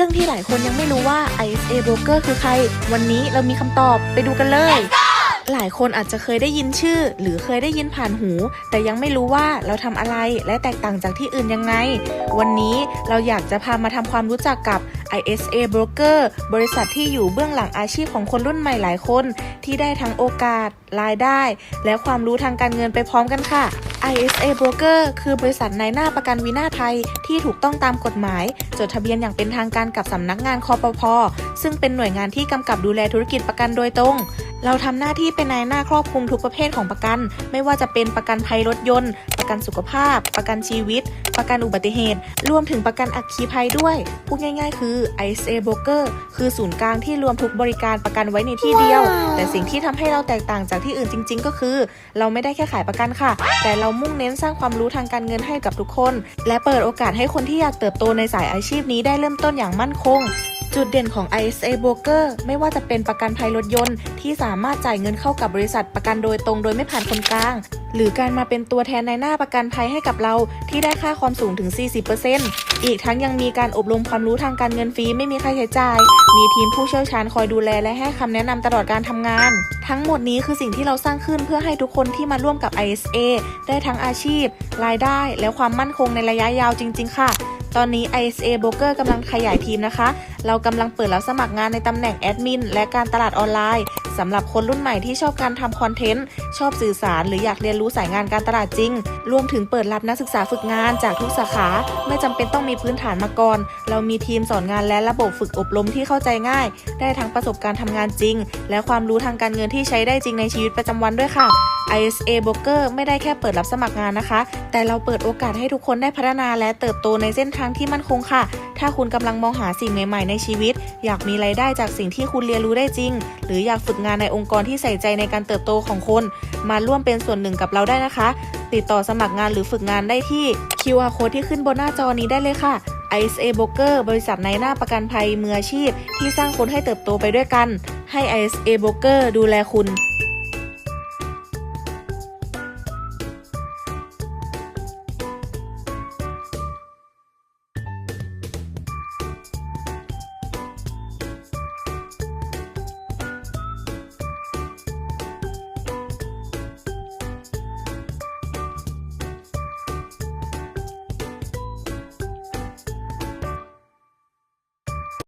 รื่องที่หลายคนยังไม่รู้ว่า ISA Broker คือใคร วันนี้เรามีคำตอบไปดูกันเลย หลายคนอาจจะเคยได้ยินชื่อ หรือเคยได้ยินผ่านหู แต่ยังไม่รู้ว่าเราทำอะไรและแตกต่างจากที่อื่นยังไง วันนี้เราอยากจะพามาทำความรู้จักกับ ISA Broker บริษัทที่อยู่เบื้องหลังอาชีพของคนรุ่นใหม่หลายคน ที่ได้ทั้งโอกาส รายได้ และความรู้ทางการเงินไปพร้อมกันค่ะ ISA Broker คือบริษัทนายหน้าประกันวินาศภัยที่ถูกต้องตามกฎหมาย จดทะเบียนอย่างเป็นทางการกับสำนักงานคอปพซึ่งเป็นหน่วยงานที่กำกับดูแลธุรกิจประกันโดยตรง เราทำหน้าที่เป็นนายหน้าครอบคลุมทุกประเภทของประกัน ไม่ว่าจะเป็นประกันภัยรถยนต์ ประกันสุขภาพ ประกันชีวิต ประกันอุบัติเหตุ รวมถึงประกันอัคคีภัยด้วย พูดง่ายๆ คือ ISA Broker คือศูนย์กลางที่รวมทุกบริการประกันไว้ในที่เดียว แต่สิ่งที่ทำให้เราแตกต่างจากที่อื่นจริง ๆ ก็คือ เราไม่ได้แค่ขายประกันค่ะ แต่เรามุ่งเน้นสร้างความรู้ทางการเงินให้กับทุกคน และเปิดโอกาสให้คนที่อยากเติบโตในสายอาชีพนี้ได้เริ่มต้นอย่างมั่นคง จุดเด่นของ ISA Broker ไม่ว่าจะเป็นประกันภัยรถยนต์ ที่สามารถจ่ายเงินเข้ากับบริษัทประกันโดยตรงโดยไม่ผ่านคนกลาง หรือการมาเป็นตัวแทนในหน้าประกันภัยให้กับเรา ที่ได้ค่าความสูงถึง 40%อีกทั้งยังมีการอบรมความรู้ทางการเงินฟรีไม่มีค่าใช้จ่าย มีทีมผู้เชี่ยวชาญคอยดูแลและให้คำแนะนำตลอดการทำงาน ทั้งหมดนี้คือสิ่งที่เราสร้างขึ้นเพื่อให้ทุกคนที่มาร่วมกับ ISA ได้ทั้งอาชีพ รายได้ และความมั่นคงในระยะยาวจริง ๆ ค่ะ ตอนนี้ ISA Broker กำลังขยายทีมนะคะ เรากำลังเปิดรับสมัครงานในตำแหน่งแอดมินและการตลาดออนไลน์ สำหรับคนรุ่นใหม่ที่ชอบการทำคอนเทนต์ ชอบสื่อสาร หรืออยากเรียนรู้สายงานการตลาดจริง รวมถึงเปิดรับนักศึกษาฝึกงานจากทุกสาขา ไม่จำเป็นต้องมีพื้นฐานมาก่อน เรามีทีมสอนงานและระบบฝึกอบรมที่เข้าใจง่าย ได้ทั้งประสบการณ์ทำงานจริง และความรู้ทางการเงินที่ใช้ได้จริงในชีวิตประจำวันด้วยค่ะ ISA Broker ไม่ได้แค่เปิดรับสมัครงานนะคะ แต่เราเปิดโอกาสให้ทุกคนได้พัฒนาและเติบโตในเส้นทางที่มั่นคงค่ะ ถ้าคุณกำลังมองหาสิ่งใหม่ ๆ ในชีวิต อยากมีไรายได้จากสิ่งที่คุณเรียนรู้ได้จริง หรืออยากฝึกงานในองค์กรที่ใส่ใจในการเติบโตของคน มาร่วมเป็นส่วนหนึ่งกับเราได้นะคะ ติดต่อสมัครงานหรือฝึกงานได้ที่ QR code ที่ขึ้นบนหน้าจอนี้ได้เลยค่ะ ISA Broker บริษัทในหน้าประกันภัยมืออาชีพ ที่สร้างคนให้เติบโตไปด้วยกัน ให้ ISA Broker ดูแลคุณ